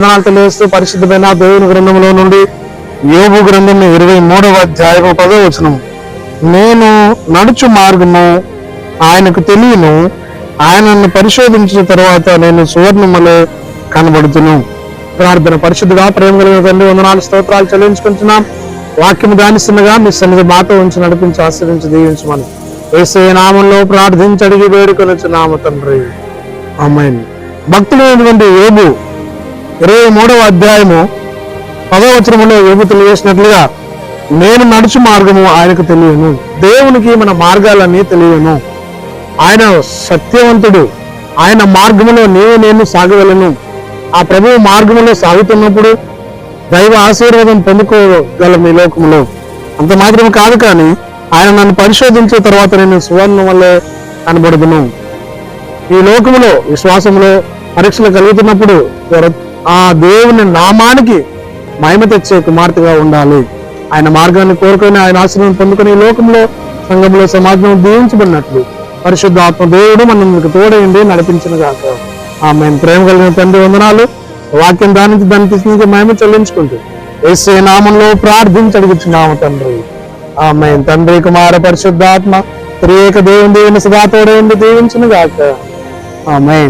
తెలియస్తూ పరిశుద్ధమైన దేవుని గ్రంథంలో నుండి యోగు గ్రంథం ఇరవై మూడవ అధ్యాయము పదో వచనం నేను నడుచు మార్గము ఆయనకు తెలియను. ఆయనను పరిశోధించిన తర్వాత నేను సువర్ణములే కనబడుతును. ప్రార్థన పరిశుద్ధగా ప్రేమ కలిగిన తండ్రి వందనాలు స్తోత్రాలు చెల్లించుకుంటున్నాం. వాక్యం ధ్యానిస్తుండగా మీ సన్నిధి మాతో ఉంచి నడిపించి ఆశ్రయించి దీవించమని. వేసే నామంలో ప్రార్థించి అడిగి వేడుకొనొచ్చు నామ తండ్రి అమ్మాయిని భక్తులైనటువంటి ఏబు ఇరవై మూడవ అధ్యాయము పదవచనములో యోగు తెలియజేసినట్లుగా నేను నడుచు మార్గము ఆయనకు తెలియను దేవునికి మన మార్గాలన్నీ తెలియను. ఆయన సత్యవంతుడు ఆయన మార్గములో నేను నేను సాగగలను ఆ ప్రభువు మార్గములో సాగుతున్నప్పుడు దైవ ఆశీర్వాదం పొందుకోగలం ఈ లోకములో. అంత మాత్రం కాదు కానీ ఆయన నన్ను పరిశోధించిన తర్వాత నేను సువర్ణం వల్లే కనబడుదును. ఈ లోకములో విశ్వాసంలో పరీక్షలు కలుగుతున్నప్పుడు ఆ దేవుని నామానికి మహిమ తెచ్చే కుమార్తెగా ఉండాలి. ఆయన మార్గాన్ని కోరుకొని ఆయన ఆశ్రమం పొందుకొని లోకంలో సంఘంలో సమాజంలో దీవించబడినట్లు పరిశుద్ధ ఆత్మ దేవుడు మనకు తోడైండి నడిపించిన కాక ఆమె ప్రేమ కలిగిన తండ్రి వందనాలు. వాక్యం దాని నుంచి దాన్ని తీసుకుని మహిమ చెల్లించుకుంటూ ఏసే నామంలో ప్రార్థించి అడుగుచున్నాము తండ్రి. ఆమె తండ్రి కుమార పరిశుద్ధాత్మ త్రియేక దేవుని దేవుని సదా తోడైండి దీవించిన గాక. ఆమె